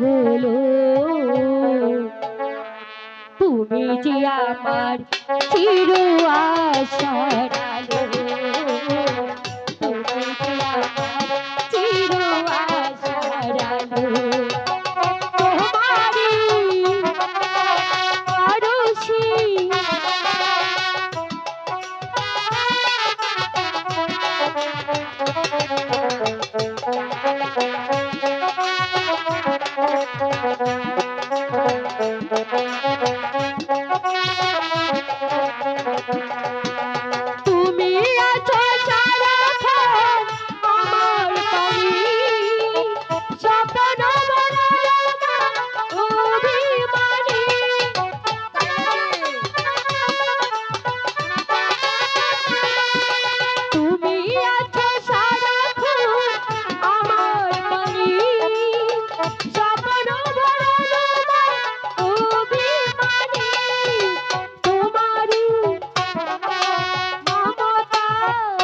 হলো। তুমি যে আমার চির আস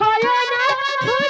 হয় না